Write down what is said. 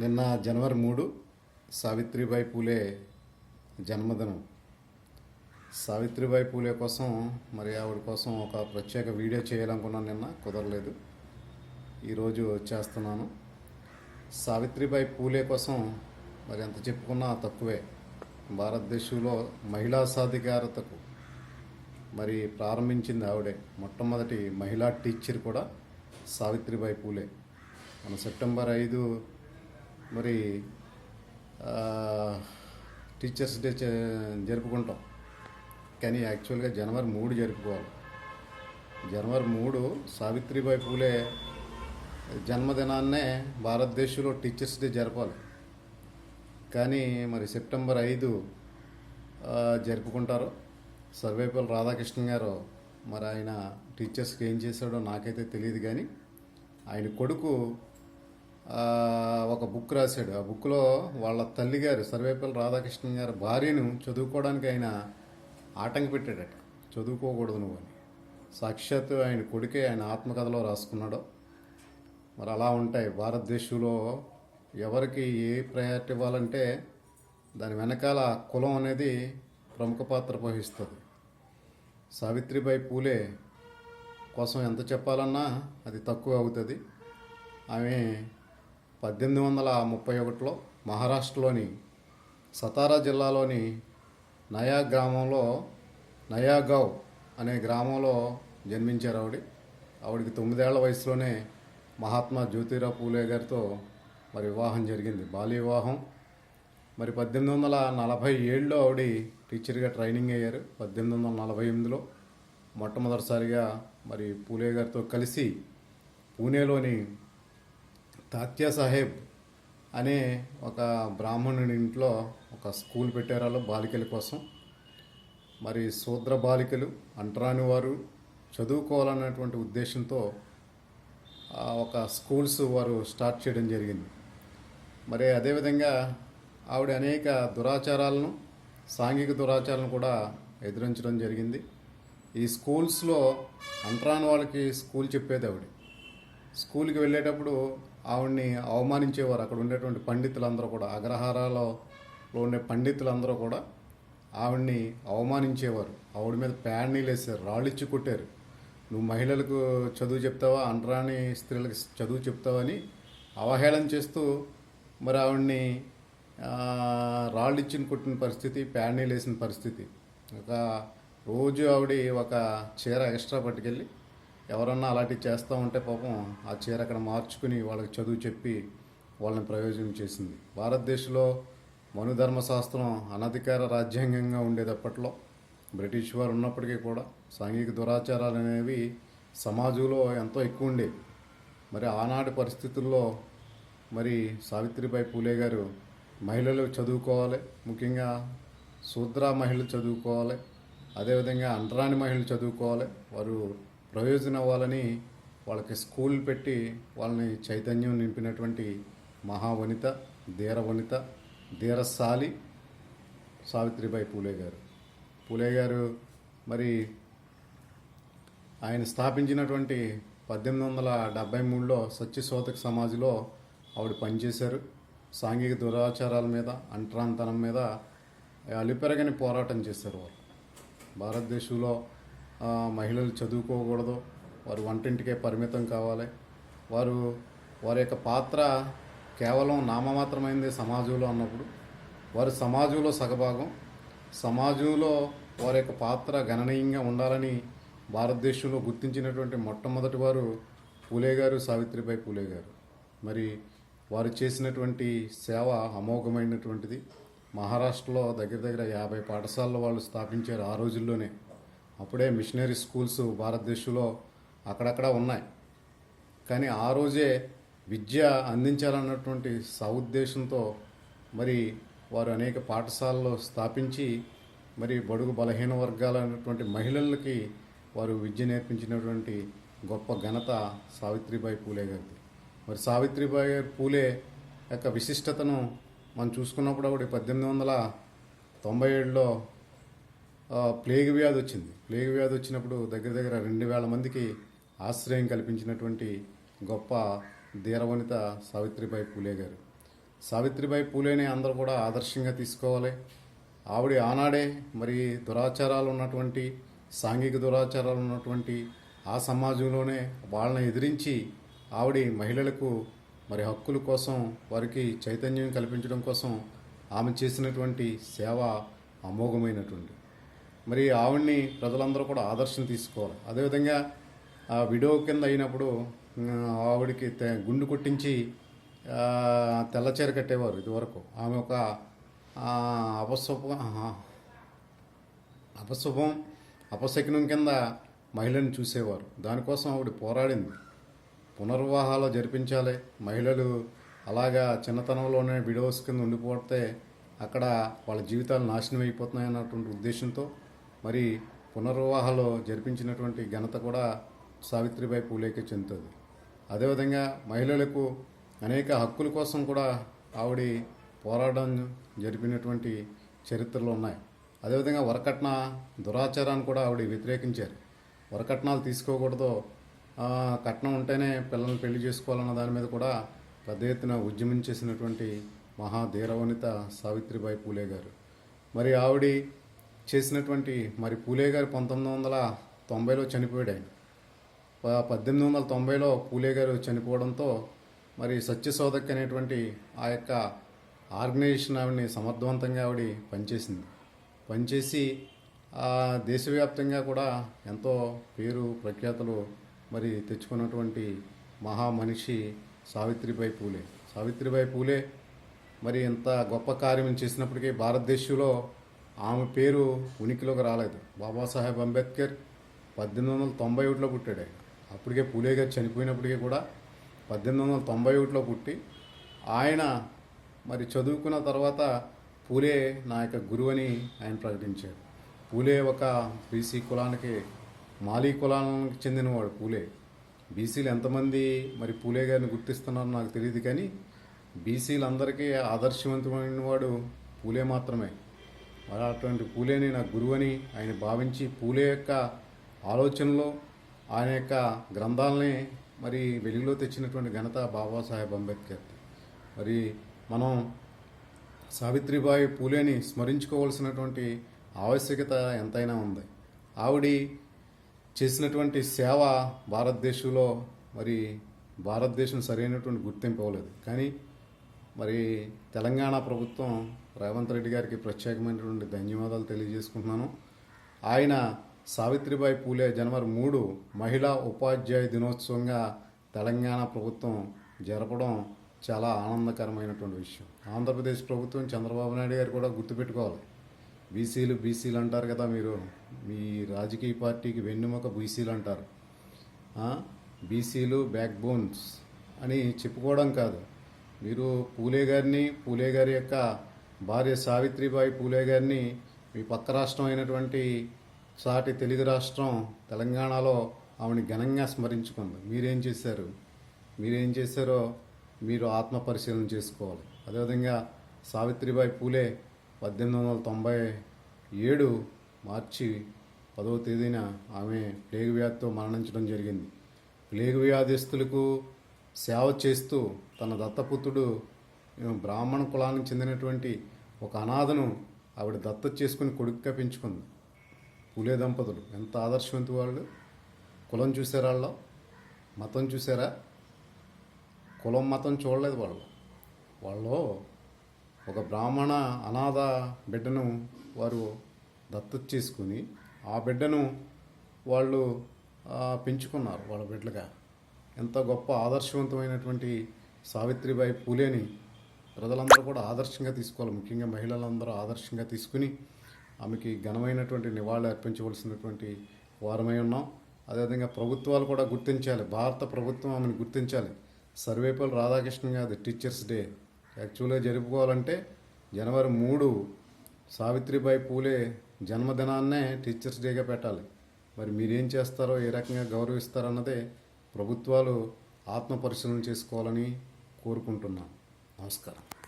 నిన్న జనవరి మూడు సావిత్రిబాయి పూలే జన్మదినం. సావిత్రిబాయి పూలే కోసం మరి ఆవిడ కోసం ఒక ప్రత్యేక వీడియో చేయాలనుకున్నాను నిన్న కుదరలేదు. ఈరోజు చేస్తున్నాను. సావిత్రిబాయి పూలే కోసం మరి ఎంత చెప్పుకున్నా తక్కువే. భారతదేశంలో మహిళా సాధికారతకు మరి ప్రారంభించింది ఆవిడే. మొట్టమొదటి మహిళా టీచర్ కూడా సావిత్రిబాయి పూలే. మన సెప్టెంబర్ ఐదు మరి టీచర్స్ డే జరుపుకుంటాం. కానీ యాక్చువల్గా జనవరి మూడు జరుపుకోవాలి. జనవరి మూడు సావిత్రిబాయి పూలే జన్మదినాన్నే భారతదేశంలో టీచర్స్ డే జరపాలి. కానీ మరి సెప్టెంబర్ ఐదు జరుపుకుంటారు. సర్వేపల్లి రాధాకృష్ణ గారు మరి ఆయన టీచర్స్కి ఏం చేశాడో నాకైతే తెలియదు కానీ ఆయన కొడుకు ఒక బుక్ రాశాడు. ఆ బుక్లో వాళ్ళ తల్లిగారు సర్వేపల్లి రాధాకృష్ణ గారి భార్యను చదువుకోవడానికి ఆయన ఆటంక పెట్టాడట చదువుకోకూడదు నువ్వు అని. సాక్షాత్ ఆయన కొడుకే ఆయన ఆత్మకథలో రాసుకున్నాడు. మరి అలా ఉంటాయి. భారతదేశంలో ఎవరికి ఏ ప్రయారిటీ ఇవ్వాలంటే దాని వెనకాల కులం అనేది ప్రముఖ పాత్ర వహిస్తుంది సావిత్రిబాయి పూలే కోసం ఎంత చెప్పాలన్నా అది తక్కువ అవుతుంది. ఆమె పద్దెనిమిది వందల ముప్పై ఒకటిలో మహారాష్ట్రలోని సతారా జిల్లాలోని నయా గ్రామంలో నయాగావ్ అనే గ్రామంలో జన్మించారు ఆవిడ. ఆవిడకి తొమ్మిదేళ్ళ వయసులోనే మహాత్మా జ్యోతిరావు పూలే గారితో మరి వివాహం జరిగింది. బాల్య వివాహం. మరి పద్దెనిమిది వందల నలభై ఏడులో ఆవిడ టీచర్గా ట్రైనింగ్ అయ్యారు. పద్దెనిమిది వందల నలభై ఎనిమిదిలో మొట్టమొదటిసారిగా మరి పూలే గారితో కలిసి పూణేలోని తాత్యా సాహెబ్ అనే ఒక బ్రాహ్మణుడి ఇంట్లో ఒక స్కూల్ పెట్టారు వాళ్ళు బాలికల కోసం. మరి శూద్ర బాలికలు అంటరాని వారు చదువుకోవాలన్నటువంటి ఉద్దేశంతో ఆ ఒక స్కూల్స్ వారు స్టార్ట్ చేయడం జరిగింది. మరి అదేవిధంగా ఆవిడ అనేక దురాచారాలను సాంఘిక దురాచారాలను కూడా ఎదిరించడం జరిగింది. ఈ స్కూల్స్లో అంటరాని వాళ్ళకి స్కూల్ చెప్పేది ఆవిడ. స్కూల్కి వెళ్ళేటప్పుడు ఆవిడ్ని అవమానించేవారు. అక్కడ ఉండేటువంటి పండితులందరూ కూడా అగ్రహారాలలో ఉండే పండితులందరూ కూడా ఆవిడ్ని అవమానించేవారు. ఆవిడ మీద ప్యాడ్నీలు వేసారు రాళ్ళిచ్చి కొట్టారు. నువ్వు మహిళలకు చదువు చెప్తావా? అంటరాని స్త్రీలకు చదువు చెప్తావని అవహేళన చేస్తూ మరి ఆవిడ్ని రాళ్ళు రాళ్ళిచ్చిన కొట్టిన పరిస్థితి ప్యాడ్నీలు వేసిన పరిస్థితి. ఒక రోజు ఆవిడ ఒక చీర ఎక్స్ట్రా పట్టుకెళ్ళి ఎవరన్నా అలాంటివి చేస్తూ ఉంటే పాపం ఆ చీర అక్కడ మార్చుకుని వాళ్ళకి చదువు చెప్పి వాళ్ళని ప్రయోజనం చేసింది. భారతదేశంలో మనుధర్మశాస్త్రం అనధికార రాజ్యాంగంగా ఉండేది అప్పట్లో. బ్రిటిష్ వారు ఉన్నప్పటికీ కూడా సాంఘిక దురాచారాలు అనేవి సమాజంలో ఎంతో ఎక్కువ ఉండేవి. మరి ఆనాటి పరిస్థితుల్లో మరి సావిత్రిబాయి పూలే గారు మహిళలు చదువుకోవాలి ముఖ్యంగా శూద్ర మహిళలు చదువుకోవాలి అదేవిధంగా అంటరాని మహిళలు చదువుకోవాలి వారు ప్రయోజనం అవ్వాలని వాళ్ళకి స్కూల్ పెట్టి వాళ్ళని చైతన్యం నింపినటువంటి మహావనిత ధీర వనిత ధీరశాలి సావిత్రిబాయి పూలే గారు. పూలే గారు మరి ఆయన స్థాపించినటువంటి పద్దెనిమిది వందల డెబ్బై మూడులో సత్యశోతక సమాజ్లో ఆవిడ పనిచేశారు. సాంఘిక దురాచారాల మీద అంటరాంతనం మీద అలిపెరగని పోరాటం చేశారు వారు భారతదేశంలో మహిళలు చదువుకోకూడదు. వారు వంటింటికే పరిమితం కావాలి. వారు వారి యొక్క పాత్ర కేవలం నామమాత్రమైంది సమాజంలో అన్నప్పుడు వారు సమాజంలో సగభాగం సమాజంలో వారి యొక్క పాత్ర గణనీయంగా ఉండాలని భారతదేశంలో గుర్తించినటువంటి మొట్టమొదటి వారు పూలే గారు సావిత్రిబాయి పూలే గారు మరి వారు చేసినటువంటి సేవ అమోఘమైనటువంటిది. మహారాష్ట్రలో దగ్గర దగ్గర యాభై పాఠశాలలు వాళ్ళు స్థాపించారు ఆ రోజుల్లోనే. అప్పుడే మిషనరీ స్కూల్స్ భారతదేశంలో అక్కడక్కడ ఉన్నాయి. కానీ ఆ రోజే విద్య అందించాలన్నటువంటి సౌద్దేశంతో మరి వారు అనేక పాఠశాలలో స్థాపించి మరి బడుగు బలహీన వర్గాలైనటువంటి మహిళలకి వారు విద్య నేర్పించినటువంటి గొప్ప ఘనత సావిత్రిబాయి పూలే గారిది. మరి సావిత్రిబాయి గారి పూలే యొక్క విశిష్టతను మనం చూసుకున్నప్పుడు ఆవిడ పద్దెనిమిది వందల తొంభై ఏడులో ప్లేగ్ వ్యాధి వచ్చింది. ప్లేగ్ వ్యాధి వచ్చినప్పుడు దగ్గర దగ్గర రెండు వేల మందికి ఆశ్రయం కల్పించినటువంటి గొప్ప ధీరవనిత సావిత్రిబాయి పూలే గారు. సావిత్రిబాయి పూలేని అందరూ కూడా ఆదర్శంగా తీసుకోవాలి. ఆవిడ ఆనాడే మరి దురాచారాలు ఉన్నటువంటి సాంఘిక దురాచారాలు ఉన్నటువంటి ఆ సమాజంలోనే వాళ్ళని ఎదిరించి ఆవిడ మహిళలకు మరి హక్కుల కోసం వారికి చైతన్యం కల్పించడం కోసం ఆమె చేసినటువంటి సేవ అమోఘమైనటువంటి. మరి ఆవిడ్ని ప్రజలందరూ కూడా ఆదర్శం తీసుకోవాలి. అదేవిధంగా ఆ విడో కింద అయినప్పుడు ఆవిడకి తె- గుండు కొట్టించి తెల్లచీర కట్టేవారు ఇదివరకు. ఆమె ఒక అపశుభ అపశుభం అపశకునం కింద మహిళను చూసేవారు. దానికోసం ఆవిడ పోరాడింది. పునర్వాహాలు జరిపించాలి. మహిళలు అలాగా చిన్నతనంలోనే విడోస్ కింద ఉండిపోతే అక్కడ వాళ్ళ జీవితాలు నాశనం అయిపోతున్నాయి అన్నటువంటి ఉద్దేశంతో మరి పునర్వివాహాలు జరిపించినటువంటి ఘనత కూడా సావిత్రిబాయి పూలేకే చెందుతుంది. అదేవిధంగా మహిళలకు అనేక హక్కుల కోసం కూడా ఆవిడ పోరాటం జరిపినటువంటి చరిత్రలు ఉన్నాయి. అదేవిధంగా వరకట్న దురాచారాన్ని కూడా ఆవిడ వ్యతిరేకించారు. వరకట్నాలు తీసుకోకూడదు. ఆ, కట్నం ఉంటేనే పిల్లల్ని పెళ్ళి చేసుకోవాలన్న దాని మీద కూడా పెద్ద ఎత్తున ఉద్యమం చేసినటువంటి మహా ధీరవనిత సావిత్రిబాయి పూలే గారు. మరి ఆవిడ చేసినటువంటి మరి పూలే గారు పంతొమ్మిది వందల తొంభైలో చనిపోయాడు ఆయన. ప- పద్దెనిమిది వందల తొంభైలో పూలే గారు చనిపోవడంతో మరి సత్యశోధక్ అనేటువంటి ఆ యొక్క ఆర్గనైజేషన్ ఆవిడని సమర్థవంతంగా ఆవిడ పనిచేసింది. పనిచేసి ఆ దేశవ్యాప్తంగా కూడా ఎంతో పేరు ప్రఖ్యాతులు మరి తెచ్చుకున్నటువంటి మహా మనిషి సావిత్రిబాయి పూలే. సావిత్రిబాయి పూలే మరి ఇంత గొప్ప కార్యం చేసినప్పటికీ భారతదేశంలో ఆమె పేరు ఉనికిలోకి రాలేదు. బాబాసాహెబ్ అంబేద్కర్ పద్దెనిమిది వందల తొంభై ఒకటిలో పుట్టాడు. ఆయన అప్పటికే పూలే గారు చనిపోయినప్పటికీ కూడా పద్దెనిమిది వందల తొంభై ఒకటిలో పుట్టి ఆయన మరి చదువుకున్న తర్వాత పూలే నా యొక్క గురువని ఆయన ప్రకటించాడు. పూలే ఒక బీసీ కులానికి మాలీ కులానికి చెందినవాడు పూలే. బీసీలు ఎంతమంది మరి పూలే గారిని గుర్తిస్తున్నారో నాకు తెలియదు కానీ బీసీలందరికీ ఆదర్శవంతమైన వాడు పూలే మాత్రమే. అటువంటి పూలేని నా గురువని ఆయన భావించి పూలే యొక్క ఆలోచనలో ఆయన యొక్క గ్రంథాలని మరి వెలుగులో తెచ్చినటువంటి ఘనత బాబాసాహెబ్ అంబేద్కర్. మరి మనం సావిత్రిబాయి పూలేని స్మరించుకోవాల్సినటువంటి ఆవశ్యకత ఎంతైనా ఉంది. ఆవిడ చేసినటువంటి సేవ భారతదేశంలో మరి భారతదేశం సరైనటువంటి గుర్తింపు ఇవ్వలేదు కానీ మరి తెలంగాణ ప్రభుత్వం రేవంత్ రెడ్డి గారికి ప్రత్యేకమైనటువంటి ధన్యవాదాలు తెలియజేసుకుంటున్నాను. ఆయన సావిత్రిబాయి పూలే జనవరి మూడు మహిళా ఉపాధ్యాయ దినోత్సవంగా తెలంగాణ ప్రభుత్వం జరపడం చాలా ఆనందకరమైనటువంటి విషయం. ఆంధ్రప్రదేశ్ ప్రభుత్వం చంద్రబాబు నాయుడు గారు కూడా గుర్తుపెట్టుకోవాలి. బీసీలు బీసీలు అంటారు కదా మీరు. మీ రాజకీయ పార్టీకి వెన్నెముక బీసీలు అంటారు. బీసీలు బ్యాక్ బోన్స్ అని చెప్పుకోవడం కాదు. మీరు పూలే గారిని పూలే గారి యొక్క భార్య సావిత్రిబాయి పూలే గారిని మీ పక్క రాష్ట్రం అయినటువంటి సాటి తెలుగు రాష్ట్రం తెలంగాణలో ఆవిడని ఘనంగా స్మరించుకుంది. మీరేం చేశారు? మీరేం చేశారో మీరు ఆత్మ పరిశీలన చేసుకోవాలి. అదేవిధంగా సావిత్రిబాయి పూలే పద్దెనిమిది వందల తొంభై ఏడు మార్చి పదవ తేదీన ఆమె ప్లేగు వ్యాధితో మరణించడం జరిగింది. ప్లేగు వ్యాధిస్తులకు సేవ చేస్తూ తన దత్తపుత్రుడు బ్రాహ్మణ కులానికి చెందినటువంటి ఒక అనాథను ఆవిడ దత్త చేసుకుని కొడుకుగా పెంచుకుంది. పులే దంపతులు. ఎంత ఆదర్శవంతు వాళ్ళు. కులం చూసారా వాళ్ళు? మతం చూసారా? కులం మతం చూడలేదు వాళ్ళు. వాళ్ళు ఒక బ్రాహ్మణ అనాథ బిడ్డను వారు దత్తత చేసుకుని ఆ బిడ్డను వాళ్ళు పెంచుకున్నారు వాళ్ళ బిడ్డలుగా. ఎంత గొప్ప ఆదర్శవంతమైనటువంటి సావిత్రిబాయి పూలేని ప్రజలందరూ కూడా ఆదర్శంగా తీసుకోవాలి. ముఖ్యంగా మహిళలందరూ ఆదర్శంగా తీసుకుని ఆమెకి ఘనమైనటువంటి నివాళులు అర్పించవలసినటువంటి వారమై ఉన్నాం. అదేవిధంగా ప్రభుత్వాలు కూడా గుర్తించాలి. భారత ప్రభుత్వం ఆమెను గుర్తించాలి. సర్వేపల్లి రాధాకృష్ణ గారి టీచర్స్ డే. యాక్చువల్గా జరుపుకోవాలంటే జనవరి మూడు సావిత్రిబాయి పూలే జన్మదినాన్నే టీచర్స్ డేగా పెట్టాలి. మరి మీరేం చేస్తారో ఏ రకంగా గౌరవిస్తారన్నదే ప్రభుత్వాలు ఆత్మ పరిశీలన చేసుకోవాలని కోరుకుంటున్నాను నమస్కారం.